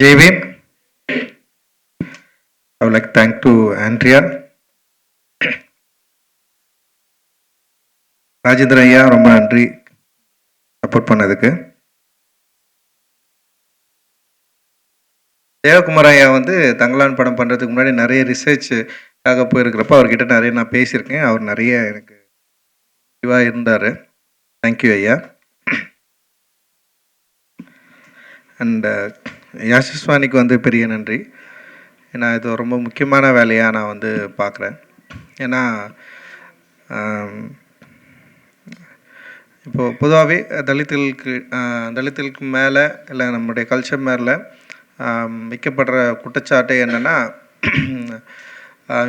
JV. I would like to thank to Andrea. Rajendra ஐயா ரொம்ப நன்றி சப்போர்ட் பண்ணதுக்கு தேவகுமார் ஐயா வந்து தங்கலான் படம் பண்ணுறதுக்கு முன்னாடி நிறைய ரிசர்ச்சுக்காக போயிருக்கிறப்ப அவர்கிட்ட நிறைய நான் பேசியிருக்கேன் அவர் நிறைய எனக்கு இதுவாக இருந்தார் தேங்க்யூ ஐயா அண்ட் யாசிஸ்வானிக்கு வந்து பெரிய நன்றி. ஏன்னா இது ரொம்ப முக்கியமான வேலையாக நான் வந்து பார்க்குறேன் ஏன்னா இப்போது இப்போ பொதுவாகவே தலித்துகளுக்கு தலித்துகளுக்கு மேலே இல்லை நம்முடைய கல்ச்சர் மேலே வைக்கப்படுற குற்றச்சாட்டு என்னென்னா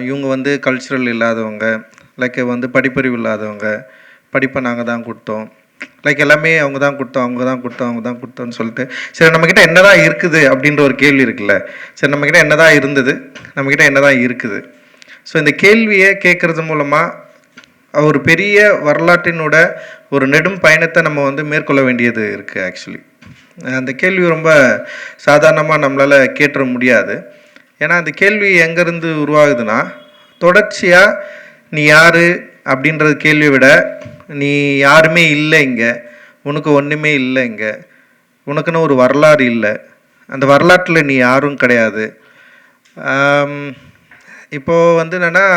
இவங்க வந்து கல்ச்சுரல் இல்லாதவங்க லைக் வந்து படிப்பறிவு இல்லாதவங்க படிப்பை நாங்கள் தான் கொடுத்தோம். லைக் எல்லாமே அவங்க தான் கொடுத்தோம் அவங்க தான் கொடுத்தோம் அவங்க தான் கொடுத்தோம்னு சொல்லிட்டு. சரி நம்மக்கிட்ட என்னதான் இருக்குது அப்படின்ற ஒரு கேள்வி இருக்குல்ல? சரி நம்மக்கிட்ட என்னதான் இருந்தது? நம்மக்கிட்ட என்னதான் இருக்குது? ஸோ இந்த கேள்வியை கேட்குறது மூலமாக ஒரு பெரிய வரலாற்றினோட ஒரு நெடும் பயணத்தை நம்ம வந்து மேற்கொள்ள வேண்டியது இருக்குது ஆக்சுவலி அந்த கேள்வி ரொம்ப சாதாரணமாக நம்மளால் கேட்டுற முடியாது. ஏன்னா அந்த கேள்வி எங்கேருந்து உருவாகுதுன்னா தொடர்ச்சியாக நீ யார் அப்படின்றது கேள்வியை விட நீ யாருமே இல்லை இங்கே. உனக்கு ஒன்றுமே இல்லை இங்கே. உனக்குன்னு ஒரு வரலாறு இல்லை. அந்த வரலாற்றில் நீ யாரும் கிடையாது. இப்போது வந்து என்னென்னா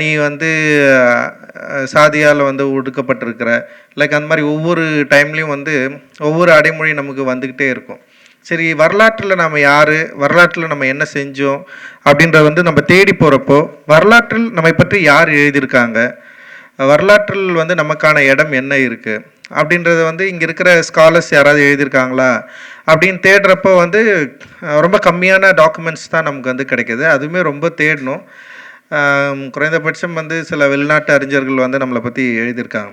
நீ வந்து சாதியால் வந்து ஒடுக்கப்பட்டிருக்கிற லைக் அந்த மாதிரி ஒவ்வொரு டைம்லேயும் வந்து ஒவ்வொரு அடைமொழி நமக்கு வந்துக்கிட்டே இருக்கும். சரி வரலாற்றில் நம்ம யார்? வரலாற்றில் நம்ம என்ன செஞ்சோம்? அப்படின்றத வந்து நம்ம தேடி போகிறப்போ வரலாற்றில் நம்மை பற்றி யார் எழுதியிருக்காங்க? வரலாற்றில் வந்து நமக்கான இடம் என்ன இருக்குது அப்படின்றத வந்து இங்கே இருக்கிற ஸ்காலர்ஸ் யாராவது எழுதியிருக்காங்களா? அப்படின்னு தேடுறப்போ வந்து ரொம்ப கம்மியான டாக்குமெண்ட்ஸ் தான் நமக்கு வந்து கிடைக்கிது. அதுவுமே ரொம்ப தேடணும். குறைந்தபட்சம் வந்து சில வெளிநாட்டு அறிஞர்கள் வந்து நம்மளை பற்றி எழுதியிருக்காங்க.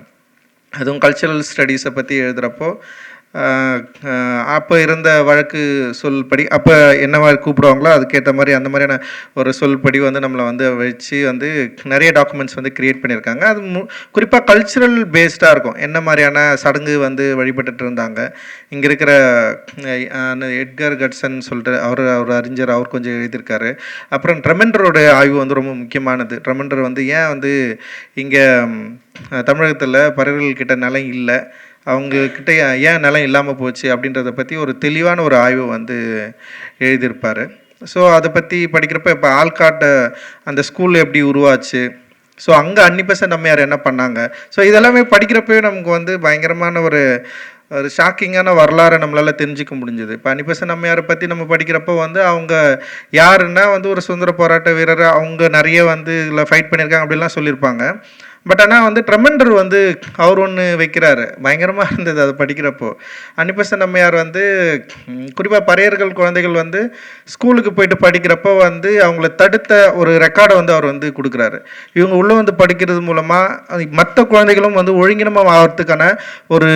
அதுவும் கல்ச்சரல் ஸ்டடீஸை பற்றி எழுதுகிறப்போ அப்போ இருந்த வழக்கு சொல்படி அப்போ என்னவா கூப்பிடுவாங்களோ அதுக்கேற்ற மாதிரி அந்த மாதிரியான ஒரு சொல்படி வந்து நம்மளை வந்து வச்சு வந்து நிறைய டாக்குமெண்ட்ஸ் வந்து கிரியேட் பண்ணியிருக்காங்க. அது மு குறிப்பாக கல்ச்சுரல் பேஸ்டாக இருக்கும். என்ன மாதிரியான சடங்கு வந்து வழிபட்டுட்டு இருந்தாங்க. இங்கே இருக்கிற எட்கர் கட்சன் சொல்லிட்டு அவர் அவர் அறிஞர் அவர் கொஞ்சம் எழுதியிருக்காரு. அப்புறம் ட்ரெமெண்டரோட ஆய்வு வந்து ரொம்ப முக்கியமானது. ட்ரெமெண்டர் வந்து ஏன் வந்து இங்கே தமிழகத்தில் பறவைகள் கிட்ட நிலம் இல்லை? அவங்கக்கிட்ட ஏன் நிலம் இல்லாமல் போச்சு அப்படின்றத பற்றி ஒரு தெளிவான ஒரு ஆய்வு வந்து எழுதியிருப்பார். ஸோ அதை பற்றி படிக்கிறப்ப இப்போ ஆல்காட்டை அந்த ஸ்கூல் எப்படி உருவாச்சு? ஸோ அங்கே அன்னிபெசன்ட் அம்மையார் என்ன பண்ணாங்க? ஸோ இதெல்லாமே படிக்கிறப்பவே நமக்கு வந்து பயங்கரமான ஒரு ஒரு ஷாக்கிங்கான வரலாறை நம்மளால் தெரிஞ்சுக்க முடிஞ்சது. இப்போ அன்னிபெசன்ட் நம்மையாரை பற்றி நம்ம படிக்கிறப்போ வந்து அவங்க யாருன்னா வந்து ஒரு சுதந்திர போராட்ட வீரர் அவங்க நிறைய வந்து இதில் ஃபைட் பண்ணியிருக்காங்க அப்படிலாம் சொல்லியிருப்பாங்க. பட் ஆனால் வந்து ட்ரெமெண்டர் வந்து அவர் ஒன்று வைக்கிறாரு. பயங்கரமாக இருந்தது அதை படிக்கிறப்போ. அன்னிபசன் அம்மையார் வந்து குறிப்பாக பறையர்கள் குழந்தைகள் வந்து ஸ்கூலுக்கு போயிட்டு படிக்கிறப்போ வந்து அவங்கள தடுத்த ஒரு ரெக்கார்டை வந்து அவர் வந்து கொடுக்குறாரு. இவங்க உள்ளே வந்து படிக்கிறது மூலமாக மற்ற குழந்தைகளும் வந்து ஒழுங்கினமாக ஆகிறதுக்கான ஒரு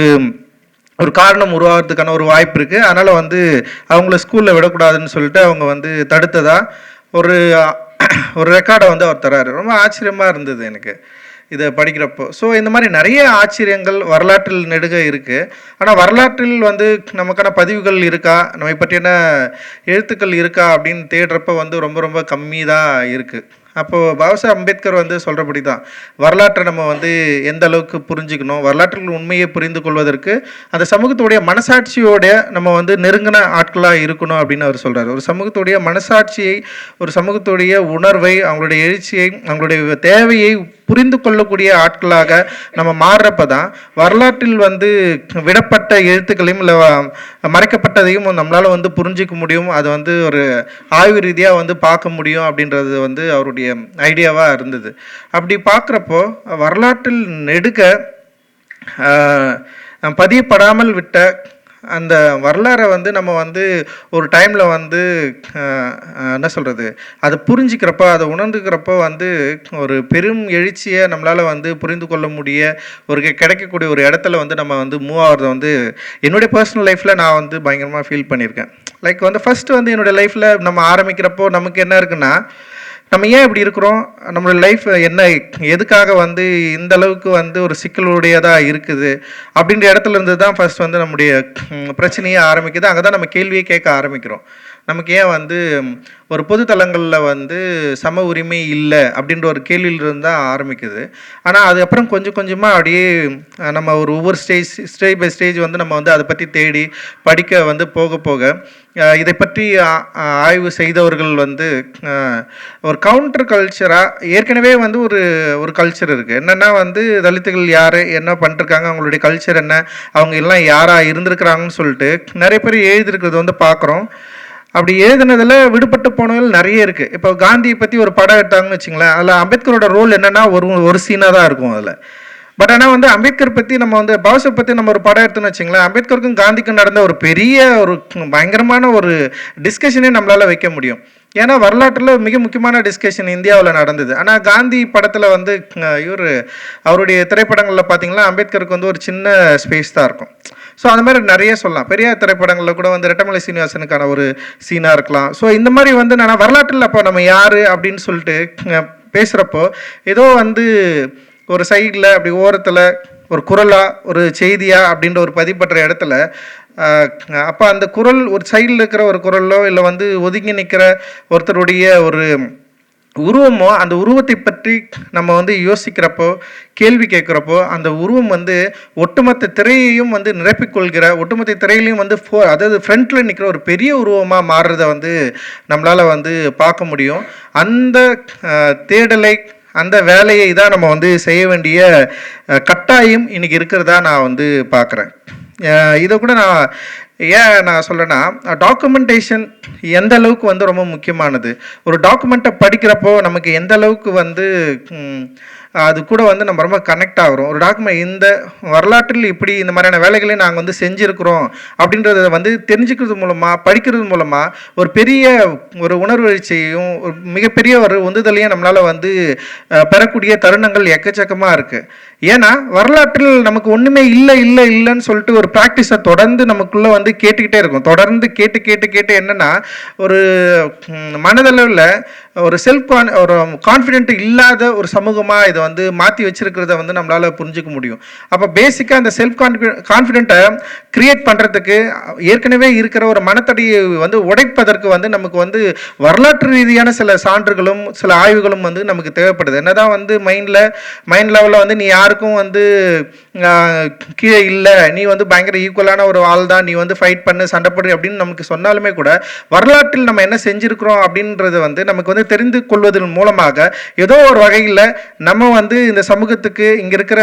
ஒரு காரணம் உருவாகிறதுக்கான ஒரு வாய்ப்பு இருக்குது அதனால் வந்து அவங்கள ஸ்கூலில் விடக்கூடாதுன்னு சொல்லிட்டு அவங்க வந்து தடுத்ததாக ஒரு ஒரு ரெக்கார்டை வந்து அவர் தராரு ரொம்ப ஆச்சரியமாக இருந்தது எனக்கு. இதை படிக்கிறப்போ. ஸோ இந்த மாதிரி நிறைய ஆச்சரியங்கள் வரலாற்றில் நெடுக இருக்குது ஆனால் வரலாற்றில் வந்து நமக்கான பதிவுகள் இருக்கா? நம்மை பற்றின எழுத்துக்கள் இருக்கா? அப்படின்னு தேடுறப்ப வந்து ரொம்ப ரொம்ப கம்மி தான் இருக்குது அப்போது பாபாசாஹ் அம்பேத்கர் வந்து சொல்கிறபடி தான் வரலாற்றை நம்ம வந்து எந்த அளவுக்கு புரிஞ்சுக்கணும் வரலாற்றில் உண்மையை புரிந்து கொள்வதற்கு அந்த சமூகத்துடைய மனசாட்சியோட நம்ம வந்து நெருங்கின ஆட்களாக இருக்கணும் அப்படின்னு அவர் சொல்கிறார் ஒரு சமூகத்துடைய மனசாட்சியை ஒரு சமூகத்துடைய உணர்வை அவங்களுடைய எழுச்சியை அவங்களுடைய தேவையை புரிந்து கொள்ளக்கூடிய ஆட்களாக நம்ம மாறுறப்ப தான் வரலாற்றில் வந்து விடப்பட்ட எழுத்துக்களையும் இல்லை மறைக்கப்பட்டதையும் நம்மளால் வந்து புரிஞ்சிக்க முடியும். அது வந்து ஒரு ஆய்வு ரீதியாக வந்து பார்க்க முடியும் அப்படின்றது வந்து அவருடைய ஐடியாவாக இருந்தது. அப்படி பார்க்குறப்போ வரலாற்றில் நெடுக பதியப்படாமல் விட்ட அந்த வரலாறை வந்து நம்ம வந்து ஒரு டைமில் வந்து என்ன சொல்கிறது அதை புரிஞ்சுக்கிறப்போ அதை உணர்ந்துக்கிறப்போ வந்து ஒரு பெரும் எழுச்சியை நம்மளால் வந்து புரிந்து கொள்ள முடிய ஒரு கிடைக்கக்கூடிய ஒரு இடத்துல வந்து நம்ம வந்து மூவ் ஆகிறத வந்து என்னுடைய பர்சனல் லைஃப்பில் நான் வந்து பயங்கரமாக ஃபீல் பண்ணியிருக்கேன். லைக் வந்து ஃபஸ்ட்டு வந்து என்னுடைய லைஃப்பில் நம்ம ஆரம்பிக்கிறப்போ நமக்கு என்ன இருக்குன்னா நம்ம ஏன் இப்படி இருக்கிறோம்? நம்மளோட லைஃப் என்ன? எதுக்காக வந்து இந்த அளவுக்கு வந்து ஒரு சிக்கலுடையதாக இருக்குது? அப்படின்ற இடத்துல இருந்து தான் ஃபர்ஸ்ட் வந்து நம்முடைய பிரச்சனையே ஆரம்பிக்குது. அங்கே தான் நம்ம கேள்வியை கேட்க ஆரம்பிக்கிறோம். நமக்கு ஏன் வந்து ஒரு பொது தளங்களில் வந்து சம உரிமை இல்லை அப்படின்ற ஒரு கேள்வியிலிருந்து தான் ஆரம்பிக்குது. ஆனால் அதுக்கப்புறம் கொஞ்சம் கொஞ்சமாக அப்படியே நம்ம ஒரு ஒவ்வொரு ஸ்டேஜ் ஸ்டேஜ் பை ஸ்டேஜ் வந்து நம்ம வந்து அதை பற்றி தேடி படிக்க வந்து போக போக இதை பற்றி ஆய்வு செய்தவர்கள் வந்து ஒரு கவுண்டர் கல்ச்சராக ஏற்கனவே வந்து ஒரு ஒரு கல்ச்சர் இருக்குது என்னென்னா வந்து தலித்துகள் யார் என்ன பண்ணிருக்காங்க அவங்களுடைய கல்ச்சர் என்ன அவங்க எல்லாம் யாராக இருந்திருக்கிறாங்கன்னு சொல்லிட்டு நிறைய பேர் எழுதியிருக்கிறது வந்து பார்க்குறோம் அப்படி எழுதுனதுல விடுபட்டு போனவர்கள் நிறைய இருக்கு. இப்போ காந்தியை பத்தி ஒரு படம் எடுத்தாங்கன்னு வச்சுங்களேன் அதுல அம்பேத்கரோட ரோல் என்னன்னா ஒரு ஒரு சீனா தான் இருக்கும் அதுல. பட் ஆனால் வந்து அம்பேத்கர் பற்றி நம்ம வந்து பாசை பற்றி நம்ம ஒரு படம் எடுத்தோம்னு வச்சுங்களேன் அம்பேத்கருக்கும் காந்திக்கும் நடந்த ஒரு பெரிய ஒரு பயங்கரமான ஒரு டிஸ்கஷனே நம்மளால் வைக்க முடியும். ஏன்னா வரலாற்றில் மிக முக்கியமான டிஸ்கஷன் இந்தியாவில் நடந்தது. ஆனால் காந்தி படத்தில் வந்து இவர் அவருடைய திரைப்படங்களில் பார்த்தீங்கன்னா அம்பேத்கருக்கு வந்து ஒரு சின்ன ஸ்பேஸ் தான் இருக்கும். ஸோ அந்த மாதிரி நிறைய சொல்லலாம். பெரியார் திரைப்படங்களில் கூட வந்து ரெட்டமலை சீனிவாசனுக்கான ஒரு சீனாக இருக்கலாம். ஸோ இந்த மாதிரி வந்து நான் வரலாற்றில் அப்போ நம்ம யார் அப்படின்னு சொல்லிட்டு பேசுகிறப்போ ஏதோ வந்து ஒரு சைடில் அப்படி ஓரத்தில் ஒரு குரலாக ஒரு செய்தியாக அப்படின்ற ஒரு பதிப்பற்ற இடத்துல அப்போ அந்த குரல் ஒரு சைடில் இருக்கிற ஒரு குரலோ இல்லை வந்து ஒதுங்கி நிற்கிற ஒருத்தருடைய ஒரு உருவமோ அந்த உருவத்தை பற்றி நம்ம வந்து யோசிக்கிறப்போ கேள்வி கேட்குறப்போ அந்த உருவம் வந்து ஒட்டுமொத்த திரையையும் வந்து நிரப்பிக்கொள்கிற ஒட்டுமொத்த திரையிலையும் வந்து ஃபோ அதாவது ஃப்ரண்ட்டில் நிற்கிற ஒரு பெரிய உருவமாக மாறுறத வந்து நம்மளால் வந்து பார்க்க முடியும். அந்த தேடலை அந்த வேலையை தான் நம்ம வந்து செய்ய வேண்டிய கட்டாயம் இன்றைக்கி இருக்கிறதா நான் வந்து பார்க்குறேன். இதை கூட நான் ஏன் நான் சொல்றேன்னா டாக்குமெண்டேஷன் எந்த அளவுக்கு வந்து ரொம்ப முக்கியமானது? ஒரு டாக்குமெண்ட்டை படிக்கிறப்போ நமக்கு எந்த அளவுக்கு வந்து அது கூட வந்து நம்ம ரொம்ப கனெக்ட் ஆகிறோம். ஒரு டாக்குமெண்ட் இந்த வரலாற்றில் இப்படி இந்த மாதிரியான வேலைகளை நாங்கள் வந்து செஞ்சுருக்கிறோம் அப்படின்றத வந்து தெரிஞ்சுக்கிறது மூலமாக படிக்கிறது மூலமாக ஒரு பெரிய ஒரு உணர்வீழ்ச்சியையும் ஒரு மிகப்பெரிய ஒரு உந்துதலையும் நம்மளால் வந்து பெறக்கூடிய தருணங்கள் எக்கச்சக்கமாக இருக்குது ஏன்னா வரலாற்றில் நமக்கு ஒன்றுமே இல்லை இல்லை இல்லைன்னு சொல்லிட்டு ஒரு ப்ராக்டிஸை தொடர்ந்து நமக்குள்ளே வந்து கேட்டுக்கிட்டே இருக்கும். தொடர்ந்து கேட்டு கேட்டு கேட்டு என்னன்னா ஒரு மனதளவில் ஒரு செல்ஃப் கான் ஒரு கான்ஃபிடென்ட் இல்லாத ஒரு சமூகமாக இதை வந்து மாற்றி வச்சுருக்கிறத வந்து நம்மளால் புரிஞ்சுக்க முடியும். அப்போ பேசிக்காக அந்த செல்ஃப் கான்ஃபி கான்ஃபிடென்ட்டை க்ரியேட் பண்ணுறதுக்கு ஏற்கனவே இருக்கிற ஒரு மனத்தடியை வந்து உடைப்பதற்கு வந்து நமக்கு வந்து வரலாற்று ரீதியான சில சான்றுகளும் சில ஆய்வுகளும் வந்து நமக்கு தேவைப்படுது. என்னதான் வந்து மைண்டில் மைண்ட் லெவலில் வந்து நீ யாருக்கும் வந்து கீழே இல்லை. நீ வந்து பயங்கர ஈக்குவலான ஒரு ஆள் தான் நீ வந்து ஃபைட் பண்ணு சண்டைப்படு அப்படின்னு நமக்கு சொன்னாலுமே கூட வரலாற்றில் நம்ம என்ன செஞ்சுருக்கிறோம் அப்படின்றது வந்து நமக்கு வந்து தெரிந்து கொள்வதன் மூலமாக ஏதோ ஒரு வகையில் நம்ம வந்து இந்த சமூகத்துக்கு இங்கே இருக்கிற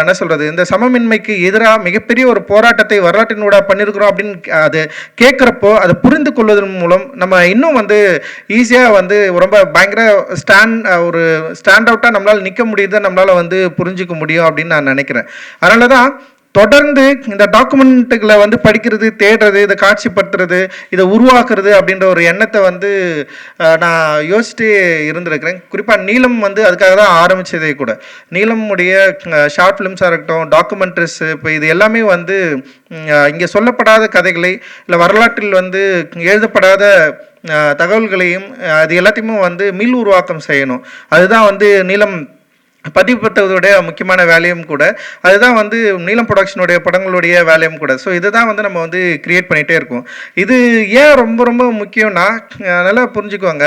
என்ன சொல்கிறது இந்த சமமின்மைக்கு எதிராக மிகப்பெரிய ஒரு போராட்டத்தை வரலாற்றினூடாக பண்ணியிருக்கிறோம் அப்படின்னு அது கேட்குறப்போ அதை புரிந்து கொள்வதன் மூலம் நம்ம இன்னும் வந்து ஈஸியாக வந்து ரொம்ப பயங்கர ஸ்டாண்ட் ஒரு ஸ்டாண்ட் அவுட்டாக நம்மளால் நிற்க முடியுதை நம்மளால் வந்து புரிஞ்சுக்க முடியும் அப்படின்னு நான் நினைக்கிறேன். அதனால தான் தொடர்ந்து இந்த டாக்குமெண்ட்டுகளை வந்து படிக்கிறது தேடுறது இதை காட்சிப்படுத்துறது இதை உருவாக்குறது அப்படின்ற ஒரு எண்ணத்தை வந்து நான் யோசிச்சுட்டு இருந்திருக்கிறேன். குறிப்பாக நீளம் வந்து அதுக்காக தான் ஆரம்பித்ததே கூட. நீளமுடைய ஷார்ட் ஃபிலிம்ஸாக இருக்கட்டும் டாக்குமெண்ட்ரிஸ் இப்போ இது எல்லாமே வந்து இங்கே சொல்லப்படாத கதைகளை இல்லை வரலாற்றில் வந்து எழுதப்படாத தகவல்களையும் அது எல்லாத்தையுமே வந்து மீள் உருவாக்கம் செய்யணும். அதுதான் வந்து நீளம் பதிவுபடுத்துவதுடைய முக்கியமான வேலையும் கூட அதுதான் வந்து நீலம் ப்ரொடக்ஷனுடைய படங்களுடைய வேலையும் கூட. ஸோ இதுதான் வந்து நம்ம வந்து கிரியேட் பண்ணிகிட்டே இருக்கோம். இது ஏன் ரொம்ப ரொம்ப முக்கியம்னா நல்லா புரிஞ்சுக்கோங்க.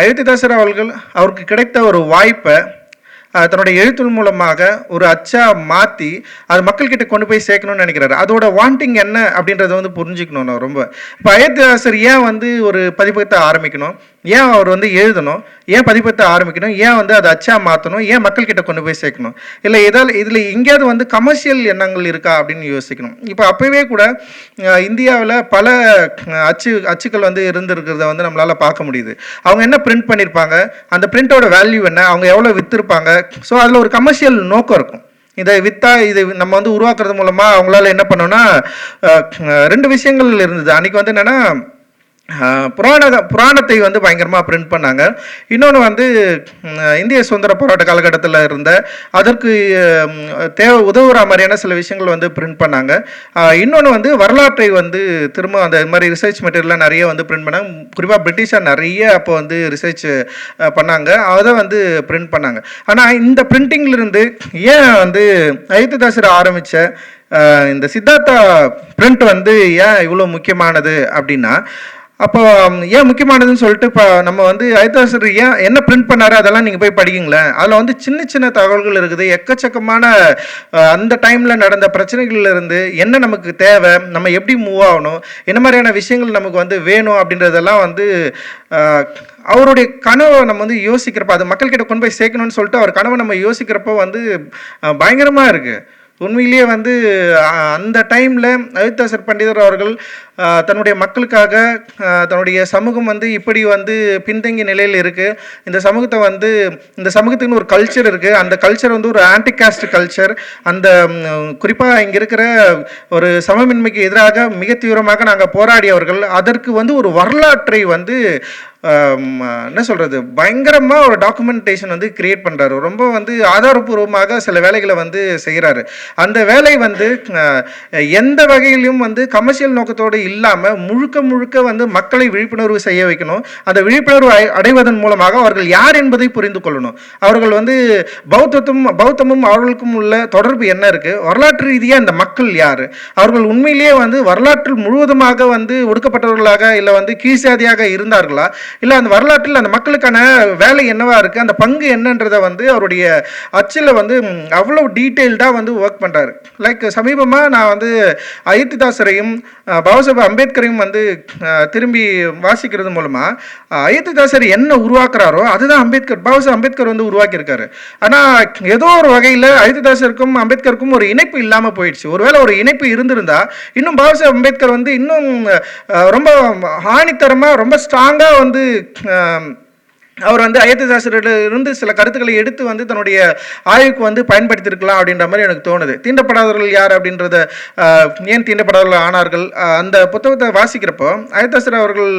அயோத்திதாசர் அவர்கள் அவருக்கு கிடைத்த ஒரு வாய்ப்பை தன்னுடைய எழுத்தின் மூலமாக ஒரு அச்சா மாற்றி அது மக்கள்கிட்ட கொண்டு போய் சேர்க்கணும்னு நினைக்கிறாரு. அதோட வாண்டிங் என்ன அப்படின்றத வந்து புரிஞ்சுக்கணும் நான் ரொம்ப. இப்போ அயோத்திதாசர் ஏன் வந்து ஒரு பதிப்பகத்தை ஆரம்பிக்கணும்? ஏன் அவர் வந்து எழுதணும்? ஏன் பதிப்பகத்தை ஆரம்பிக்கணும்? ஏன் வந்து அதை அச்சா மாற்றணும் ஏன் மக்கள்கிட்ட கொண்டு போய் சேர்க்கணும்? இல்லை இதால் இதில் எங்கேயாவது வந்து கமர்ஷியல் எண்ணங்கள் இருக்கா அப்படின்னு யோசிக்கணும். இப்போ அப்போவே கூட இந்தியாவில் பல அச்சு அச்சுக்கள் வந்து இருந்திருக்கிறத வந்து நம்மளால் பார்க்க முடியுது. அவங்க என்ன பிரிண்ட் பண்ணியிருப்பாங்க அந்த பிரிண்டோட வேல்யூ என்ன? அவங்க எவ்வளோ விற்றுருப்பாங்க ஸோ அதில் ஒரு கமர்ஷியல் நோக்கம் இருக்கும். இதை விற்றா இது நம்ம வந்து உருவாக்குறது மூலமாக அவங்களால என்ன பண்ணோம்னா ரெண்டு விஷயங்கள் இருந்தது. அன்றைக்கி வந்து என்னென்னா புராண புராணத்தை வந்து பயங்கரமாக பிரிண்ட் பண்ணாங்க. இன்னொன்று வந்து இந்திய சுதந்திர போராட்ட காலகட்டத்தில் இருந்த அதற்கு தேவை உதவுற மாதிரியான சில விஷயங்கள் வந்து பிரிண்ட் பண்ணாங்க. இன்னொன்று வந்து வரலாற்றை வந்து திரும்ப அந்த மாதிரி ரிசர்ச் மெட்டீரியல்லாம் நிறைய வந்து பிரிண்ட் பண்ணாங்க. குறிப்பாக பிரிட்டிஷார் நிறைய அப்போ வந்து ரிசர்ச் பண்ணாங்க. அதை வந்து பிரிண்ட் பண்ணாங்க. ஆனால் இந்த பிரிண்டிங்லேருந்து ஏன் வந்து அயோத்திதாசர் ஆரம்பித்த இந்த சித்தார்த்தா பிரிண்ட் வந்து ஏன் இவ்வளோ முக்கியமானது அப்படின்னா அப்போ ஏன் முக்கியமானதுன்னு சொல்லிட்டு இப்போ நம்ம வந்து ஐதாசர் ஏன் என்ன பிரிண்ட் பண்ணாரு? அதெல்லாம் நீங்கள் போய் படிங்களேன் அதில் வந்து சின்ன சின்ன தகவல்கள் இருக்குது. எக்கச்சக்கமான அந்த டைமில் நடந்த பிரச்சனைகள்லேருந்து என்ன நமக்கு தேவை நம்ம எப்படி மூவ் ஆகணும் என்ன மாதிரியான விஷயங்கள் நமக்கு வந்து வேணும் அப்படின்றதெல்லாம் வந்து அவருடைய கனவை நம்ம வந்து யோசிக்கிறப்ப அது மக்கள்கிட்ட கொண்டு போய் சேர்க்கணும்னு சொல்லிட்டு அவர் கனவை நம்ம யோசிக்கிறப்போ வந்து பயங்கரமாக இருக்குது உண்மையிலேயே வந்து அந்த டைமில் அயோத்தியாசர் பண்டிதர் அவர்கள் தன்னுடைய மக்களுக்காக தன்னுடைய சமூகம் வந்து இப்படி வந்து பின்தங்கிய நிலையில் இருக்குது இந்த சமூகத்தை வந்து இந்த சமூகத்துக்குன்னு ஒரு கல்ச்சர் இருக்குது அந்த கல்ச்சர் வந்து ஒரு ஆன்டி காஸ்ட் கல்ச்சர் அந்த குறிப்பாக இங்கே இருக்கிற ஒரு சமமின்மைக்கு எதிராக மிக தீவிரமாக நாங்கள் போராடியவர்கள் அதற்கு வந்து ஒரு வரலாற்றை வந்து என்ன சொல்கிறது பயங்கரமாக ஒரு டாக்குமெண்டேஷன் வந்து கிரியேட் பண்ணுறாரு ரொம்ப வந்து ஆதாரபூர்வமாக சில வேலைகளை வந்து செய்கிறாரு அந்த வேலை வந்து எந்த வகையிலும் வந்து கமர்ஷியல் நோக்கத்தோடு இல்லாமல் முழுக்க முழுக்க வந்து மக்களை விழிப்புணர்வு செய்ய வைக்கணும். அந்த விழிப்புணர்வு அடைவதன் மூலமாக அவர்கள் யார் என்பதை புரிந்து கொள்ளணும். அவர்கள் வந்து பௌத்தத்தும் பௌத்தமும் அவர்களுக்கும் உள்ள தொடர்பு என்ன இருக்குது வரலாற்று ரீதியாக இந்த மக்கள் யார்? அவர்கள் உண்மையிலேயே வந்து வரலாற்றில் முழுவதுமாக வந்து ஒடுக்கப்பட்டவர்களாக இல்லை வந்து கீழ்சாதியாக இருந்தார்களா? இல்லை அந்த வரலாற்றில் அந்த மக்களுக்கான வேலை என்னவா இருக்குது அந்த பங்கு என்னன்றதை வந்து அவருடைய அச்சில் வந்து அவ்வளோ டீட்டெயில்டாக வந்து ஒர்க் பண்ணுறாரு லைக் சமீபமாக நான் வந்து அயோத்திதாசரையும் அஹ், அம்பேத்கரையும் வந்து திரும்பி வாசிக்கிறது மூலமாக அயோத்திதாசர் என்ன உருவாக்குறாரோ அதுதான் அம்பேத்கர் பாபாசாஹேப் அம்பேத்கர் வந்து உருவாக்கியிருக்காரு. ஆனால் ஏதோ ஒரு வகையில் அயோத்திதாசருக்கும் அம்பேத்கருக்கும் ஒரு இணைப்பு இல்லாமல் போயிடுச்சு. ஒருவேளை ஒரு இணைப்பு இருந்திருந்தா இன்னும் பாபாசாஹேப் அம்பேத்கர் வந்து இன்னும் ரொம்ப ஆணித்தரமாக ரொம்ப ஸ்ட்ராங்காக வந்து um, அவர் வந்து அயோத்திதாசரில் இருந்து சில கருத்துக்களை எடுத்து வந்து தன்னுடைய ஆய்வுக்கு வந்து பயன்படுத்தியிருக்கலாம் அப்படின்ற மாதிரி எனக்கு தோணுது. தீண்டப்படாதவர்கள் யார் அப்படின்றத ஏன் தீண்டப்படாதவர்கள் ஆனார்கள்? அந்த புத்தகத்தை வாசிக்கிறப்போ அயத்தாசர் அவர்கள்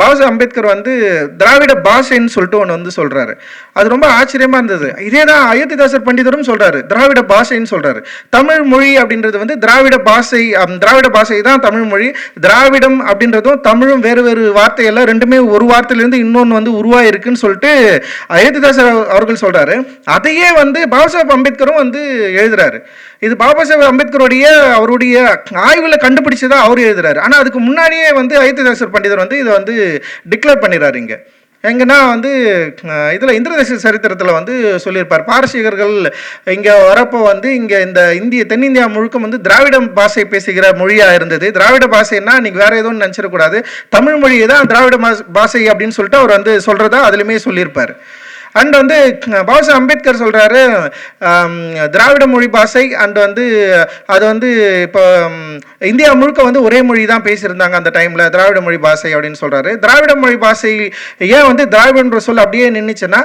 பாபாசாஹ் அம்பேத்கர் வந்து திராவிட பாஷைன்னு சொல்லிட்டு ஒன்று வந்து சொல்கிறாரு அது ரொம்ப ஆச்சரியமாக இருந்தது. இதே தான் அயோத்திதாசர் பண்டிதரும் சொல்கிறாரு திராவிட பாஷைன்னு சொல்கிறாரு தமிழ் மொழி அப்படின்றது வந்து திராவிட பாஷை திராவிட பாஷை தான் தமிழ் மொழி. திராவிடம் அப்படின்றதும் தமிழும் வேறு வேறு வார்த்தையெல்லாம் ரெண்டுமே ஒரு வார்த்தையிலேருந்து இன்னொன்று வந்து உருவாயிருக்குன்னு சொல்லிட்டு அயோத்திதாசர் அவர்கள் சொல்றாரு. அதையே வந்து பாபா பாபாசாஹேப் அம்பேத்கரும் வந்து எழுதுறாரு. இது பாபா சாஹேப் அம்பேத்கருடைய அவருடைய ஆய்வில் கண்டுபிடிச்சதா அவர் எழுதுறாரு. ஆனால் அதுக்கு முன்னாடியே வந்து அயோத்திதாசர் பண்டிதர் வந்து இதை வந்து டிக்ளேர் பண்ணிடுறாரு இங்க. எங்கன்னா வந்து இதில் இந்திரதேச சரித்திரத்தில் வந்து சொல்லியிருப்பார். பாரசீகர்கள் இங்கே வரப்போ வந்து இங்கே இந்த இந்திய தென்னிந்தியா முழுக்க வந்து திராவிட பாஷை பேசுகிற மொழியாக இருந்தது. திராவிட பாஷைன்னா நீங்கள் வேறு எதுவும் நினச்சிடக்கூடாது. தமிழ் மொழியை தான் திராவிட பாஷை அப்படின்னு சொல்லிட்டு அவர் வந்து சொல்கிறதா அதுலேயுமே சொல்லியிருப்பார். அண்ட் வந்து பாபாசாஹ் அம்பேத்கர் சொல்கிறாரு திராவிட மொழி பாஷை அண்ட் வந்து அது வந்து இப்போ இந்தியா முழுக்க வந்து ஒரே மொழி தான் பேசியிருந்தாங்க அந்த டைமில் திராவிட மொழி பாஷை அப்படின்னு சொல்கிறாரு திராவிட மொழி பாஷை ஏன் வந்து திராவிடன்ற சொல் அப்படியே நின்றுச்சுன்னா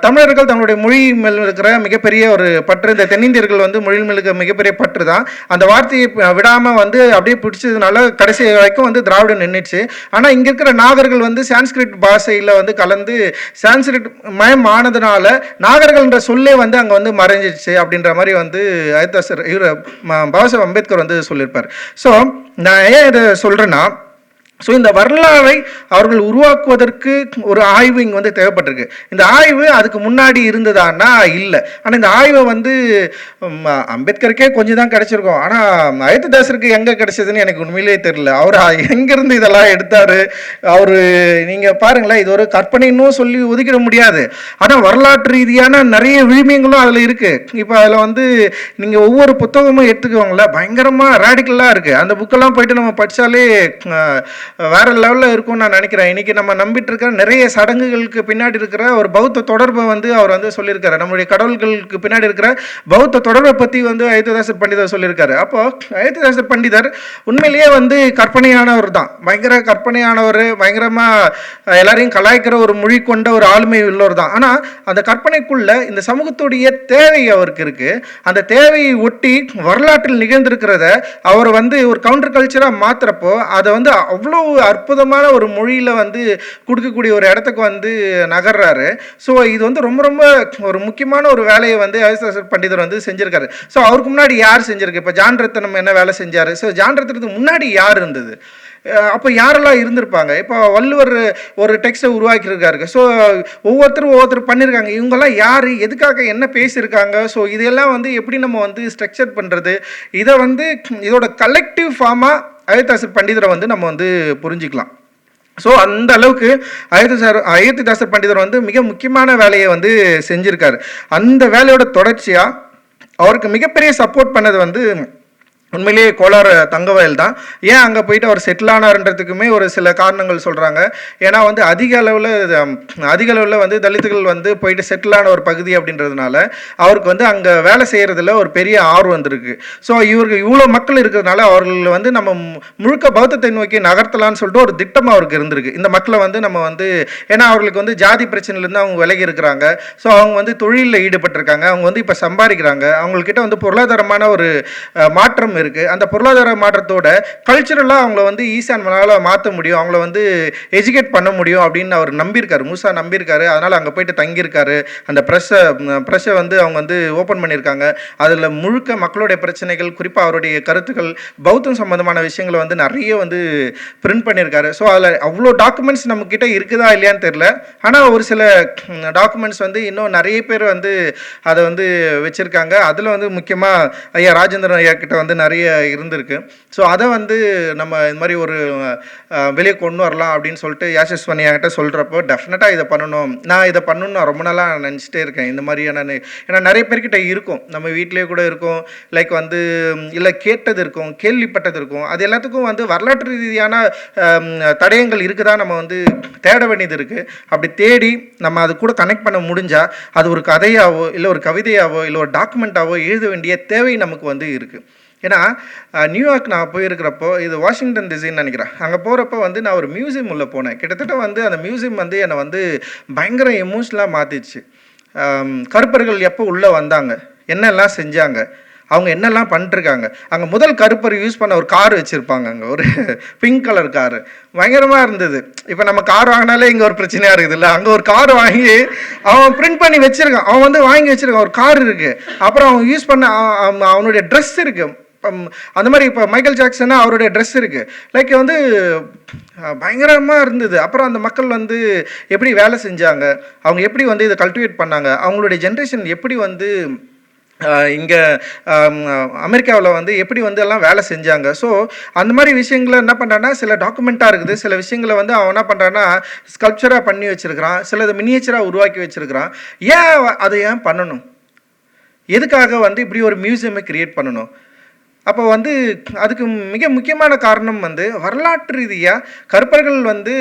தமிழர்கள் தங்களுடைய மொழி மேல் இருக்கிற மிகப்பெரிய ஒரு பற்று இந்த தென்னிந்தியர்கள் வந்து மொழி மேல் இருக்கிற மிகப்பெரிய பற்று தான். அந்த வார்த்தையை விடாமல் வந்து அப்படியே பிடிச்சதுனால கடைசி வரைக்கும் வந்து திராவிடம் நின்றுச்சு ஆனால் இங்கே இருக்கிற நாகர்கள் வந்து சான்ஸ்கிரிட் பாஷையில் வந்து கலந்து சான்ஸ்கிரிட் மயம் ஆனதுனால நாகர்கள்ன்ற சொல்லே வந்து அங்கே வந்து மறைஞ்சிடுச்சு அப்படின்ற மாதிரி வந்து அயோத்தாசர் இவர் பாபாசாஹ் அம்பேத்கர் வந்து சொல்லியிருப்பார். ஸோ நான் ஏன் இதை சொல்கிறேன்னா ஸோ இந்த வரலாறை அவர்கள் உருவாக்குவதற்கு ஒரு ஆய்வு இங்கே வந்து தேவைப்பட்டிருக்கு. இந்த ஆய்வு அதுக்கு முன்னாடி இருந்ததான்னா இல்லை. ஆனால் இந்த ஆய்வை வந்து அம்பேத்கருக்கே கொஞ்சம் தான் கிடச்சிருக்கோம். ஆனால் அயோத்திதாசருக்கு எங்கே கிடச்சதுன்னு எனக்கு உண்மையிலேயே தெரில அவர் எங்கேருந்து இதெல்லாம் எடுத்தார்? அவர் நீங்கள் பாருங்களேன் இது ஒரு கற்பனைன்னும் சொல்லி ஒதுக்கிட முடியாது. ஆனால் வரலாற்று ரீதியான நிறைய விழுமியங்களும் அதில் இருக்குது இப்போ அதில் வந்து நீங்கள் ஒவ்வொரு புத்தகமும் எடுத்துக்கோங்களேன் பயங்கரமாக ரேடிக்கலாக இருக்குது அந்த புக்கெல்லாம் போயிட்டு நம்ம படித்தாலே வேறு லெவலில் இருக்கும்னு நான் நினைக்கிறேன். இன்னைக்கு நம்ம நம்பிட்டு இருக்கிற நிறைய சடங்குகளுக்கு பின்னாடி இருக்கிற ஒரு பௌத்த தொடர்பை வந்து அவர் வந்து சொல்லியிருக்காரு. நம்முடைய கடவுள்களுக்கு பின்னாடி இருக்கிற பௌத்த தொடர்பை பற்றி வந்து அயோத்திதாசர் பண்டிதர் சொல்லியிருக்காரு. அப்போது அயோத்திதாசர் பண்டிதர் உண்மையிலேயே வந்து கற்பனையானவர் தான் பயங்கர கற்பனையானவர் பயங்கரமாக எல்லாரையும் கலாய்க்கிற ஒரு மொழி கொண்ட ஒரு ஆளுமை உள்ளவர் தான் ஆனால் அந்த கற்பனைக்குள்ள இந்த சமூகத்துடைய தேவை அவருக்கு இருக்குது அந்த தேவையை ஒட்டி வரலாற்றில் நிகழ்ந்திருக்கிறத அவர் வந்து ஒரு கவுண்டர் கல்ச்சராக மாத்துறப்போ அதை வந்து அவ்வளோ இவ்வளவு அற்புதமான ஒரு மொழியில் வந்து கொடுக்கக்கூடிய ஒரு இடத்துக்கு வந்து நகர்றாரு. ஸோ இது வந்து ரொம்ப ரொம்ப ஒரு முக்கியமான ஒரு வேலையை வந்து அயோத்திதாசர் பண்டிதர் வந்து செஞ்சிருக்காரு. ஸோ அவருக்கு முன்னாடி யார் செஞ்சிருக்கு? இப்போ ஜான் ரத்தனம் என்ன வேலை செஞ்சார்? ஸோ ஜான் ரத்தனத்துக்கு முன்னாடி யார் இருந்தது? அப்போ யாரெல்லாம் இருந்திருப்பாங்க? இப்போ வள்ளுவர் ஒரு டெக்ஸ்ட்டை உருவாக்கியிருக்காரு. ஸோ ஒவ்வொருத்தரும் ஒவ்வொருத்தர் பண்ணியிருக்காங்க. இவங்கெல்லாம் யார்? எதுக்காக என்ன பேசியிருக்காங்க? ஸோ இதெல்லாம் வந்து எப்படி நம்ம வந்து ஸ்ட்ரக்சர் பண்ணுறது இதை வந்து இதோட கலெக்டிவ் ஃபார்மாக அயோத்தாசர் பண்டிதரை வந்து நம்ம வந்து புரிஞ்சிக்கலாம். ஸோ அந்த அளவுக்கு அயோத்திதாசர் அயோத்திதாசர் பண்டிதர் வந்து மிக முக்கியமான வேலையை வந்து செஞ்சுருக்காரு. அந்த வேலையோட தொடர்ச்சியாக அவருக்கு மிகப்பெரிய சப்போர்ட் பண்ணது வந்து உண்மையிலேயே கோலார் தங்கவயல் தான். ஏன் அங்கே போயிட்டு அவர் செட்டில் ஆனார்ன்றதுக்குமே ஒரு சில காரணங்கள் சொல்கிறாங்க ஏன்னா வந்து அதிக அளவில் அதிக அளவில் வந்து தலித்துகள் வந்து போயிட்டு செட்டில் ஆன ஒரு பகுதி அப்படின்றதுனால அவருக்கு வந்து அங்கே வேலை செய்கிறதுல ஒரு பெரிய ஆர்வம் வந்திருக்கு. ஸோ இவருக்கு இவ்வளோ மக்கள் இருக்கிறதுனால அவர்கள் வந்து நம்ம முழுக்க பௌத்தத்தை நோக்கி நகர்த்தலான்னு சொல்லிட்டு ஒரு திட்டம் அவருக்கு இருந்திருக்கு. இந்த மக்களை வந்து நம்ம வந்து ஏன்னா அவர்களுக்கு வந்து ஜாதி பிரச்சனையிலேருந்து அவங்க விலகி இருக்கிறாங்க. ஸோ அவங்க வந்து தொழிலில் ஈடுபட்டிருக்காங்க. அவங்க வந்து இப்போ சம்பாதிக்கிறாங்க. அவங்கக்கிட்ட வந்து பொருளாதாரமான ஒரு மாற்றம் மாற்றம் இருக்குது அந்த பொருளாதார மாற்றத்தோட கல்ச்சுரலாக அவங்கள வந்து ஈசான்மனால் மாற்ற முடியும். அவங்கள வந்து எஜுகேட் பண்ண முடியும் அப்படின்னு அவர் நம்பியிருக்காரு. மூசா நம்பியிருக்காரு. அதனால் அங்கே போயிட்டு தங்கியிருக்காரு. அந்த ப்ரெஸ்ஸை ப்ரெஸ்ஸை வந்து அவங்க வந்து ஓப்பன் பண்ணியிருக்காங்க. அதில் முழுக்க மக்களுடைய பிரச்சனைகள் குறிப்பாக அவருடைய கருத்துக்கள் பௌத்தம் சம்பந்தமான விஷயங்களை வந்து நிறைய வந்து பிரிண்ட் பண்ணியிருக்காரு. ஸோ அதில் அவ்வளோ டாக்குமெண்ட்ஸ் நம்மக்கிட்ட இருக்குதா இல்லையான்னு தெரில ஆனால் ஒரு சில டாக்குமெண்ட்ஸ் வந்து இன்னும் நிறைய பேர் வந்து அதை வந்து வச்சுருக்காங்க. அதில் வந்து முக்கியமாக ஐயா ராஜேந்திரன் ஐயா கிட்ட வந்து நிறைய நிறைய இருந்திருக்கு. ஸோ அதை வந்து நம்ம இந்த மாதிரி ஒரு வெளியே கொண்டு வரலாம் அப்படின்னு சொல்லிட்டு யாசஸ்வனி என்கிட்ட சொல்கிறப்போ டெஃபினட்டாக இதை பண்ணணும். நான் இதை பண்ணணும்னு நான் ரொம்ப நாளாக நினச்சிட்டே இருக்கேன். இந்த மாதிரியான ஏன்னா நிறைய பேர்கிட்ட இருக்கும். நம்ம வீட்டிலேயே கூட இருக்கும். லைக் வந்து இல்லை கேட்டது இருக்கும். கேள்விப்பட்டது இருக்கும். அது எல்லாத்துக்கும் வந்து வரலாற்று ரீதியான தடயங்கள் இருக்குதா நம்ம வந்து தேட வேண்டியது இருக்குது அப்படி தேடி நம்ம அது கூட கனெக்ட் பண்ண முடிஞ்சால் அது ஒரு கதையாவோ இல்லை ஒரு கவிதையாவோ இல்லை ஒரு டாக்குமெண்ட்டாவோ எழுத வேண்டிய தேவை நமக்கு வந்து இருக்குது ஏன்னா நியூயார்க் நான் போயிருக்கிறப்போ இது வாஷிங்டன் டிசைன்னு நினைக்கிறேன். அங்கே போகிறப்போ வந்து நான் ஒரு மியூசியம் உள்ளே போனேன். கிட்டத்தட்ட வந்து அந்த மியூசியம் வந்து என்னை வந்து பயங்கர எமோஷ்னலாக மாற்றிடுச்சு கருப்பர்கள் எப்போ உள்ளே வந்தாங்க? என்னெல்லாம் செஞ்சாங்க? அவங்க என்னெல்லாம் பண்ணிருக்காங்க? அங்கே முதல் கருப்பர் யூஸ் பண்ண ஒரு கார் வச்சுருப்பாங்க அங்கே. ஒரு பிங்க் கலர் காரு பயங்கரமாக இருந்தது. இப்போ நம்ம கார் வாங்கினாலே இங்கே ஒரு பிரச்சனையாக இருக்குது இல்லை அங்கே ஒரு கார் வாங்கி அவன் பிரிண்ட் பண்ணி வச்சுருக்கான். அவன் வந்து வாங்கி வச்சுருக்கான். ஒரு கார் இருக்குது அப்புறம் அவன் யூஸ் பண்ண அவ- அவனுடைய ட்ரெஸ் இருக்குது அந்த மாதிரி இப்போ மைக்கேல் ஜாக்சனா அவருடைய ட்ரெஸ் இருக்குது லைக் வந்து பயங்கரமாக இருந்தது. அப்புறம் அந்த மக்கள் வந்து எப்படி வேலை செஞ்சாங்க? அவங்க எப்படி வந்து இதை கல்டிவேட் பண்ணாங்க? அவங்களுடைய ஜென்ரேஷன் எப்படி வந்து இங்கே அமெரிக்காவில் வந்து எப்படி வந்து எல்லாம் வேலை செஞ்சாங்க? ஸோ அந்த மாதிரி விஷயங்களை என்ன பண்ணுறான்னா சில டாக்குமெண்ட்டாக இருக்குது. சில விஷயங்களை வந்து அவன் என்ன பண்ணுறான்னா ஸ்கல்ப்சராக பண்ணி வச்சிருக்கிறான். சிலது மினியேச்சராக உருவாக்கி வச்சிருக்கிறான். ஏன் அதை ஏன் பண்ணணும்? எதுக்காக வந்து இப்படி ஒரு மியூசியமை க்ரியேட் பண்ணணும்? அப்போ வந்து அதுக்கு மிக முக்கியமான காரணம் வந்து வரலாற்று ரீதியாக கருப்பர்கள் வந்து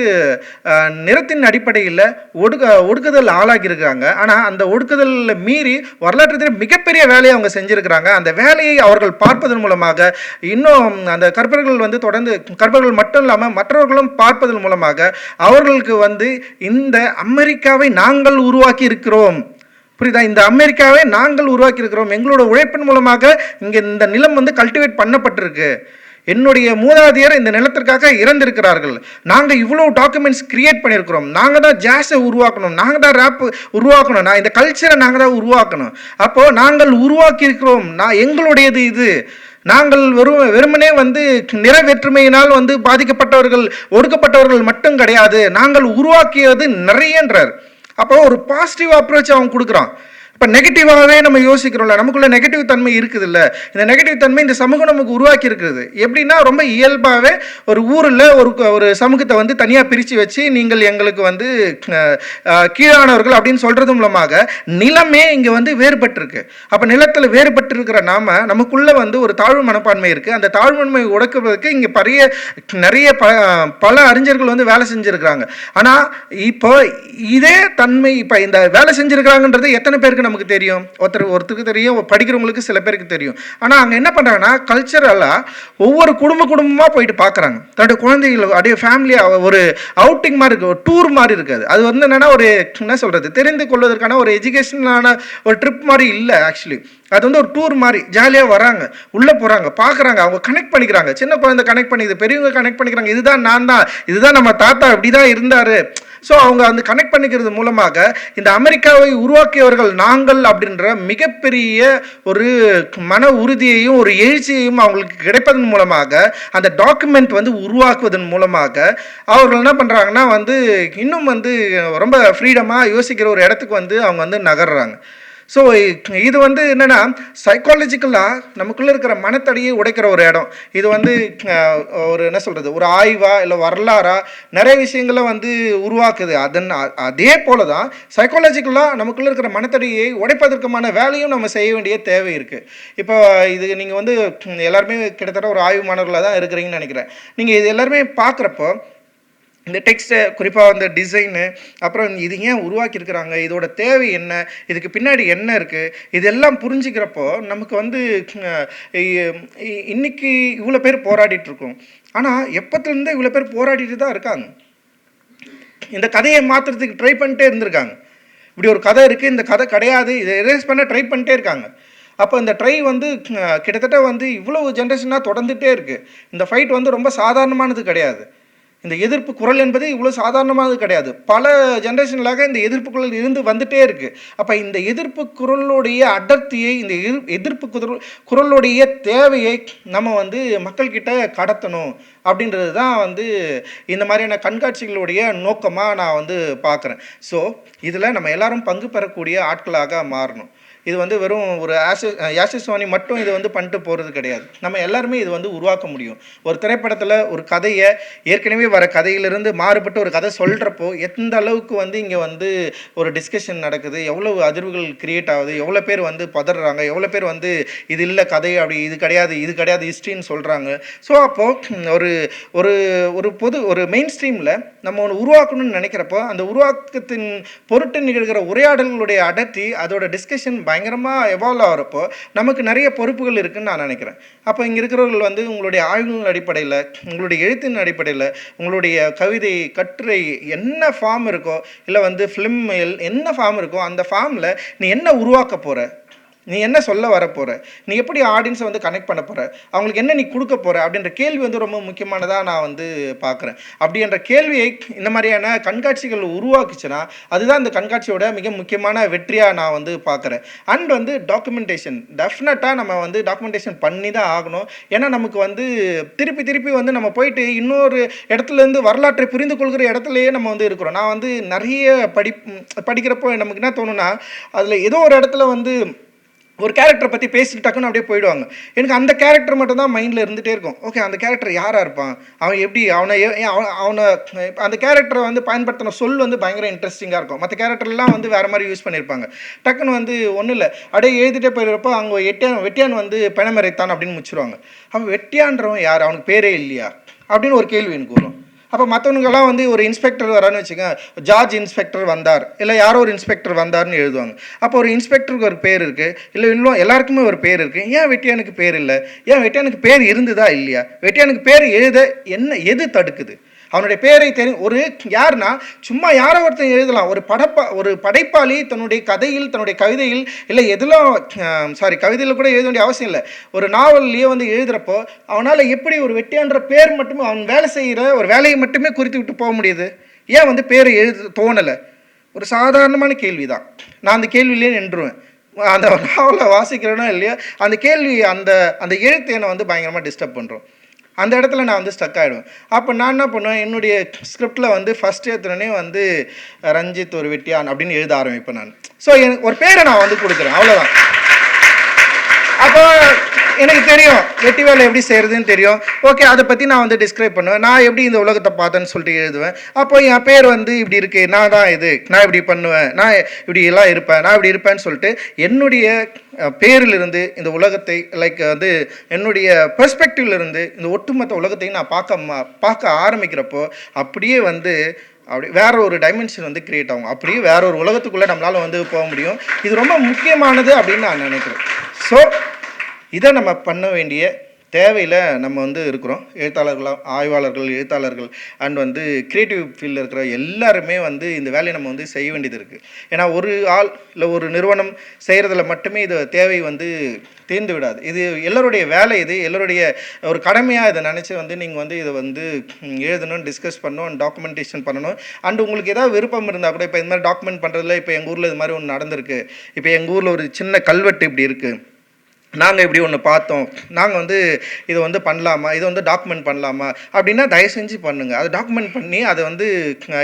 நிறத்தின் அடிப்படையில் ஒடுக்க ஒடுக்குதல் ஆளாகியிருக்காங்க. ஆனால் அந்த ஒடுக்குதலில் மீறி வரலாற்று ரீதியில் மிகப்பெரிய வேலையை அவங்க செஞ்சுருக்கிறாங்க. அந்த வேலையை அவர்கள் பார்ப்பதன் மூலமாக இன்னும் அந்த கற்பர்கள் வந்து தொடர்ந்து கற்பர்கள் மட்டும் இல்லாமல் மற்றவர்களும் பார்ப்பதன் மூலமாக அவர்களுக்கு வந்து இந்த அமெரிக்காவை நாங்கள் உருவாக்கி இருக்கிறோம் புரியுதா? இந்த அமெரிக்காவை நாங்கள் உருவாக்கி இருக்கிறோம் எங்களோட உழைப்பின் மூலமாக இங்கே இந்த நிலம் வந்து கல்டிவேட் பண்ணப்பட்டிருக்கு. என்னுடைய மூதாதையர் இந்த நிலத்திற்காக இறந்திருக்கிறார்கள். நாங்கள் இவ்வளோ டாக்குமெண்ட்ஸ் கிரியேட் பண்ணியிருக்கிறோம். நாங்கள் தான் ஜாஸை உருவாக்கணும். நாங்கள் தான் ரேப் உருவாக்கணும். நான் இந்த கல்ச்சரை நாங்கள் தான் உருவாக்கணும். அப்போது நாங்கள் உருவாக்கியிருக்கிறோம். நான் எங்களுடையது இது. நாங்கள் வெறும் வெறுமனே வந்து நிற வேற்றுமையினால் வந்து பாதிக்கப்பட்டவர்கள் ஒடுக்கப்பட்டவர்கள் மட்டும் கிடையாது. நாங்கள் உருவாக்கியது நிறையன்றார். அப்போ ஒரு பாசிட்டிவ் அப்ரோச் அவன் கொடுக்குறான். இப்போ நெகட்டிவாகவே நம்ம யோசிக்கிறோம்ல நமக்குள்ள நெகட்டிவ் தன்மை இருக்குது இல்லை இந்த நெகட்டிவ் தன்மை இந்த சமூகம் நமக்கு உருவாக்கி இருக்கிறது. எப்படின்னா ரொம்ப இயல்பாகவே ஒரு ஊரில் ஒரு ஒரு சமூகத்தை வந்து தனியாக பிரித்து வச்சு நீங்கள் எங்களுக்கு வந்து கீழானவர்கள் அப்படின்னு சொல்கிறது மூலமாக நிலமே இங்கே வந்து வேறுபட்டிருக்கு. அப்போ நிலத்தில் வேறுபட்டிருக்கிற நாம நமக்குள்ளே வந்து ஒரு தாழ்வு மனப்பான்மை இருக்குது அந்த தாழ்வு உடக்குவதற்கு இங்கே பெரிய நிறைய ப பல அறிஞர்கள் வந்து வேலை செஞ்சுருக்கிறாங்க. ஆனால் இப்போ இதே தன்மை இப்போ இந்த வேலை செஞ்சுருக்கிறாங்கன்றது எத்தனை பேருக்கு நமக்கு தெரியும் ஒருத்தர் ஒருத்தருக்கு தெரியும் படிக்கிறவங்களுக்கு சில பேருக்கு தெரியும். ஆனால் அங்கே என்ன பண்ணுறாங்கன்னா கல்ச்சரலாக ஒவ்வொரு குடும்ப குடும்பமாக போயிட்டு பார்க்குறாங்க தன்னுடைய குழந்தைகள் அப்படியே ஃபேமிலியாக ஒரு அவுட்டிங் மாதிரி இருக்குது ஒரு டூர் மாதிரி இருக்காது. அது வந்து என்னன்னா ஒரு என்ன சொல்கிறது தெரிந்து கொள்வதற்கான ஒரு எஜுகேஷனான ஒரு ட்ரிப் மாதிரி இல்லை ஆக்சுவலி அது வந்து ஒரு டூர் மாதிரி ஜாலியாக வராங்க உள்ளே போகிறாங்க பார்க்குறாங்க அவங்க கனெக்ட் பண்ணிக்கிறாங்க. சின்ன குழந்தை கனெக்ட் பண்ணிக்குது பெரியவங்க கனெக்ட் பண்ணிக்கிறாங்க இதுதான் நான் தான் இதுதான் நம்ம தாத்தா இப்படி தான் இருந்தார். ஸோ அவங்க வந்து கனெக்ட் பண்ணிக்கிறது மூலமாக இந்த அமெரிக்காவை உருவாக்கியவர்கள் நாங்கள் அப்படின்ற மிகப்பெரிய ஒரு மன உறுதியையும் ஒரு எழுச்சியையும் அவங்களுக்கு கிடைப்பதன் மூலமாக அந்த டாக்குமெண்ட் வந்து உருவாக்குவதன் மூலமாக அவர்கள் என்ன பண்ணுறாங்கன்னா வந்து இன்னும் வந்து ரொம்ப ஃப்ரீடமாக யோசிக்கிற ஒரு இடத்துக்கு வந்து அவங்க வந்து நகர்றாங்க. ஸோ இது வந்து என்னென்னா சைக்காலஜிக்கலாக நமக்குள்ளே இருக்கிற மனத்தடியை உடைக்கிற ஒரு இடம். இது வந்து ஒரு என்ன சொல்கிறது ஒரு ஆய்வா இல்லை வரலாறா நிறைய விஷயங்களை வந்து உருவாக்குது. அதன் அதே போல தான் சைக்காலஜிக்கலாக நமக்குள்ளே இருக்கிற மனத்தடியை உடைப்பதற்குமான வேலையும் நம்ம செய்ய வேண்டிய தேவை இருக்குது இப்போ இது நீங்கள் வந்து எல்லாருமே கிட்டத்தட்ட ஒரு ஆய்வு மாணவர்களாக தான் இருக்கிறீங்கன்னு நினைக்கிறேன். நீங்கள் இது எல்லாருமே பார்க்குறப்போ இந்த டெக்ஸ்ட்டை குறிப்பாக வந்து டிசைனு அப்புறம் இது ஏன் உருவாக்கியிருக்கிறாங்க? இதோட தேவை என்ன? இதுக்கு பின்னாடி என்ன இருக்குது இதெல்லாம் புரிஞ்சுக்கிறப்போ நமக்கு வந்து இன்னைக்கு இவ்வளோ பேர் போராடிட்டுருக்கோம் ஆனால் எப்பத்துலேருந்தே இவ்வளோ பேர் போராடிட்டு தான் இருக்காங்க. இந்த கதையை மாற்றுறதுக்கு ட்ரை பண்ணிட்டே இருந்திருக்காங்க. இப்படி ஒரு கதை இருக்குது இந்த கதை கிடையாது இதை எரேஸ் பண்ண ட்ரை பண்ணிட்டே இருக்காங்க. அப்போ இந்த ட்ரை வந்து கிட்டத்தட்ட வந்து இவ்வளோ ஜென்ரேஷனாக தொடர்ந்துகிட்டே இருக்குது இந்த ஃபைட் வந்து ரொம்ப சாதாரணமானது கிடையாது. இந்த எதிர்ப்பு குரல் என்பது இவ்வளோ சாதாரணமானது கிடையாது. பல ஜென்ரேஷன்களாக இந்த எதிர்ப்பு குரல் இருந்து வந்துட்டே இருக்குது அப்போ இந்த எதிர்ப்பு குரலுடைய அடர்த்தியை இந்த எதிர் எதிர்ப்பு குரல் குரலுடைய தேவையை நம்ம வந்து மக்கள்கிட்ட கடத்தணும் அப்படின்றது தான் வந்து இந்த மாதிரியான கண்காட்சிகளுடைய நோக்கமாக நான் வந்து பார்க்குறேன் ஸோ இதில் நம்ம எல்லாரும் பங்கு பெறக்கூடிய ஆட்களாக மாறணும். இது வந்து வெறும் ஒரு ஆஷ யாஷஸ்வாணி மட்டும் இது வந்து பண்ணிட்டு போகிறது கிடையாது. நம்ம எல்லாருமே இது வந்து உருவாக்க முடியும். ஒரு திரைப்படத்தில் ஒரு கதையை ஏற்கனவே வர கதையிலிருந்து மாறுபட்டு ஒரு கதை சொல்கிறப்போ எந்த அளவுக்கு வந்து இங்கே வந்து ஒரு டிஸ்கஷன் நடக்குது எவ்வளவு அதிர்வுகள் கிரியேட் ஆகுது எவ்வளோ பேர் வந்து பதறாங்க எவ்வளோ பேர் வந்து இது இல்லை கதை அப்படி இது கிடையாது இது கிடையாது ஹிஸ்ட்ரின்னு சொல்கிறாங்க ஸோ அப்போது ஒரு ஒரு ஒரு பொது ஒரு மெயின் ஸ்ட்ரீமில் நம்ம ஒன்று உருவாக்கணும்னு நினைக்கிறப்போ அந்த உருவாக்கத்தின் பொருட்டு நிகழ்கிற உரையாடல்களுடைய அடர்த்தி அதோட டிஸ்கஷன் பயங்கரமாக எவால்வ் ஆகிறப்போ நமக்கு நிறைய பொறுப்புகள் இருக்குதுன்னு நான் நினைக்கிறேன். அப்போ இங்கே இருக்கிறவர்கள் வந்து உங்களுடைய ஆய்வுகளின் அடிப்படையில் உங்களுடைய எழுத்தின் அடிப்படையில் உங்களுடைய கவிதை கட்டுரை என்ன ஃபார்ம் இருக்கோ இல்லை வந்து ஃபிலிம் என்ன ஃபார்ம் இருக்கோ அந்த ஃபார்மில் நீ என்ன உருவாக்க போகிற நீ என்ன சொல்ல வர போகிற நீ எப்படி ஆடியன்ஸை வந்து கனெக்ட் பண்ண போகிற அவங்களுக்கு என்ன நீ கொடுக்க போகிற அப்படின்ற கேள்வி வந்து ரொம்ப முக்கியமானதாக நான் வந்து பார்க்குறேன். அப்படி என்ற கேள்வியை இந்த மாதிரியான கண்காட்சிகள் உருவாக்குச்சுன்னா அதுதான் இந்த கண்காட்சியோட மிக முக்கியமான வெற்றியாக நான் வந்து பார்க்குறேன். அண்ட் வந்து டாக்குமெண்டேஷன் டெஃபினட்டாக நம்ம வந்து டாக்குமெண்டேஷன் பண்ணி தான் ஆகணும். ஏன்னா நமக்கு வந்து திருப்பி திருப்பி வந்து நம்ம போயிட்டு இன்னொரு இடத்துல இருந்து வரலாற்றை புரிந்து கொள்கிற இடத்துலையே நம்ம வந்து இருக்கிறோம். நான் வந்து நிறைய படி படிக்கிறப்போ நமக்கு என்ன தோணுன்னா அதில் ஏதோ ஒரு இடத்துல வந்து ஒரு கேரக்டரை பற்றி பேசிட்டு டக்குன்னு அப்படியே போயிடுவாங்க. எனக்கு அந்த கேரக்டர் மட்டும் தான் மைண்டில் இருந்துகிட்டே இருக்கும். ஓகே அந்த கேரக்டர் யாராக இருப்பான்? அவன் எப்படி அவனை அவனை அந்த கேரக்டரை வந்து பயன்படுத்தின சொல் வந்து பயங்கர இன்ட்ரெஸ்டிங்காக இருக்கும். மற்ற கேரக்டர்லாம் வந்து வேறு மாதிரி யூஸ் பண்ணியிருப்பாங்க. டக்குன்னு வந்து ஒன்றும் இல்லை. அப்படியே எழுதிட்டே போயிடுறப்போ அவங்க வெட்டியான் வெட்டியான் வந்து பிணமறைத்தான் அப்படின்னு முடிச்சிருவாங்க. அவன் வெட்டியான்றவன் யார்? அவனுக்கு பேரே இல்லையா? அப்படின்னு ஒரு கேள்வி எனக்கு வரும். அப்போ மற்றவனுங்கெல்லாம் வந்து ஒரு இன்ஸ்பெக்டர் வரான்னு வச்சுக்கோங்க ஜார்ஜ் இன்ஸ்பெக்டர் வந்தார். இல்லை யாரோ ஒரு இன்ஸ்பெக்டர் வந்தார்னு எழுதுவாங்க. அப்போ ஒரு இன்ஸ்பெக்டருக்கு ஒரு பேர் இருக்குது இல்லை இன்னும் எல்லாருக்குமே ஒரு பேர் இருக்குது ஏன் வெட்டியானுக்கு பேர் இல்லை? ஏன் வெட்டியானுக்கு பேர் இருந்ததா இல்லையா? வெட்டியானுக்கு பேர் எழுத என்ன எது தடுக்குது? அவனுடைய பேரை தெரி ஒரு யாருன்னா சும்மா யாரோ ஒருத்தன் எழுதலாம். ஒரு படப்பா ஒரு படைப்பாளி தன்னுடைய கதையில் தன்னுடைய கவிதையில் இல்லை எதிலும் சாரி கவிதையில் கூட எழுத வேண்டிய அவசியம் இல்லை. ஒரு நாவல்லையே வந்து எழுதுகிறப்போ அவனால் எப்படி ஒரு வெட்டியான்ற பேர் மட்டுமே அவன் வேலை செய்கிற ஒரு வேலையை மட்டுமே குறித்து விட்டு போக முடியுது? ஏன் வந்து பேரை எழுத தோணலை? ஒரு சாதாரணமான கேள்வி தான் நான் அந்த கேள்வியிலே நின்றுவேன். அந்த நாவலை வாசிக்கிறேனோ இல்லையோ அந்த கேள்வி அந்த அந்த எழுத்து என்னை வந்து பயங்கரமாக டிஸ்டர்ப் பண்ணுறோம் அந்த இடத்துல நான் வந்து ஸ்டக் ஆகிடுவேன் அப்போ நான் என்ன பண்ணுவேன்? என்னுடைய ஸ்கிரிப்டில் வந்து ஃபஸ்ட் ஏற்றுனே வந்து ரஞ்சித் ஒரு வெட்டியான் அப்படின்னு எழுத ஆரம்பிப்பேன் நான். ஸோ எனக்கு ஒரு பேரை நான் வந்து கொடுக்குறேன். அவ்வளோதான் அப்போ எனக்கு தெரியும். வெட்டி வேலை எப்படி செய்கிறதுன்னு தெரியும். ஓகே அதை பற்றி நான் வந்து டிஸ்கிரைப் பண்ணுவேன். நான் எப்படி இந்த உலகத்தை பார்த்தேன்னு சொல்லிட்டு எழுதுவேன். அப்போ என் பேர் வந்து இப்படி இருக்கு. நான் தான் இது. நான் இப்படி பண்ணுவேன். நான் இப்படி எல்லாம் இருப்பேன். நான் இப்படி இருப்பேன்னு சொல்லிட்டு என்னுடைய பேரிலிருந்து இந்த உலகத்தை லைக் வந்து என்னுடைய பெர்ஸ்பெக்டிவ்லேருந்து இந்த ஒட்டுமொத்த உலகத்தையும் நான் பார்க்க பார்க்க ஆரம்பிக்கிறப்போ அப்படியே வந்து அப்படி வேற ஒரு டைமென்ஷன் வந்து கிரியேட் ஆகும். அப்படியே வேற ஒரு உலகத்துக்குள்ளே நம்மளால் வந்து போக முடியும். இது ரொம்ப முக்கியமானது அப்படின்னு நான் நினைக்கிறேன். ஸோ இதை நம்ம பண்ண வேண்டிய தேவையில் நம்ம வந்து இருக்கிறோம். எழுத்தாளர்கள் ஆய்வாளர்கள் எழுத்தாளர்கள் அண்ட் வந்து க்ரியேட்டிவ் ஃபீல்டில் இருக்கிற எல்லாருமே வந்து இந்த வேலையை நம்ம வந்து செய்ய வேண்டியது இருக்குது ஏன்னா ஒரு ஆள் இல்லை ஒரு நிறுவனம் செய்கிறதுல மட்டுமே இது தேவை வந்து தீர்ந்து விடாது. இது எல்லோருடைய வேலை இது. எல்லோருடைய ஒரு கடமையாக இதை நினச்சி வந்து நீங்கள் வந்து இதை வந்து எழுதணும் டிஸ்கஸ் பண்ணணும் டாக்குமெண்டேஷன் பண்ணணும். அண்ட் உங்களுக்கு ஏதாவது விருப்பம் இருந்தால் கூட இப்போ இந்த மாதிரி டாக்குமெண்ட் பண்ணுறதுல இப்போ எங்கள் ஊரில் இது மாதிரி ஒன்று நடந்திருக்கு. இப்போ எங்கள் ஊரில் ஒரு சின்ன கல்வெட்டு இப்படி இருக்குது நாங்கள் இப்படி ஒன்று பார்த்தோம். நாங்கள் வந்து இதை வந்து பண்ணலாமா? இதை வந்து டாக்குமெண்ட் பண்ணலாமா? அப்படின்னா தயவு செஞ்சு பண்ணுங்கள் அதை டாக்குமெண்ட் பண்ணி அதை வந்து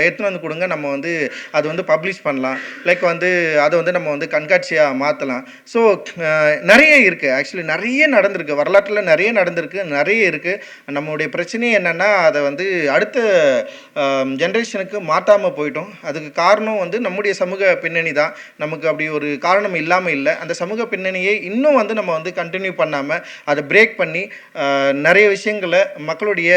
எடுத்துன்னு வந்து கொடுங்க. நம்ம வந்து அது வந்து பப்ளிஷ் பண்ணலாம். லைக் வந்து அதை வந்து நம்ம வந்து கண்காட்சியாக மாற்றலாம் ஸோ நிறைய இருக்குது ஆக்சுவலி நிறைய நடந்திருக்கு. வரலாற்றில் நிறைய நடந்திருக்கு. நிறைய இருக்குது நம்மளுடைய பிரச்சனை என்னென்னா அதை வந்து அடுத்த ஜென்ரேஷனுக்கு மாற்றாமல் போயிட்டோம். அதுக்கு காரணம் வந்து நம்முடைய சமூக பின்னணி தான் நமக்கு அப்படி ஒரு காரணம் இல்லாமல் இல்லை. அந்த சமூக பின்னணியை இன்னும் வந்து நம்ம வந்து கண்டினியூ பண்ணாமல் அதை பிரேக் பண்ணி நிறைய விஷயங்களை மக்களுடைய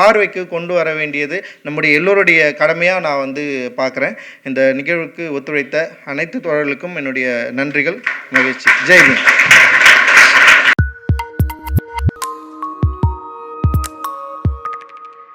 பார்வைக்கு கொண்டு வர வேண்டியது நம்முடைய எல்லோருடைய கடமையாக நான் வந்து பார்க்குறேன். இந்த நிகழ்வுக்கு ஒத்துழைத்த அனைத்து தோழர்களுக்கும் என்னுடைய நன்றிகள் மகிழ்ச்சி. ஜெய்ஹிந்த்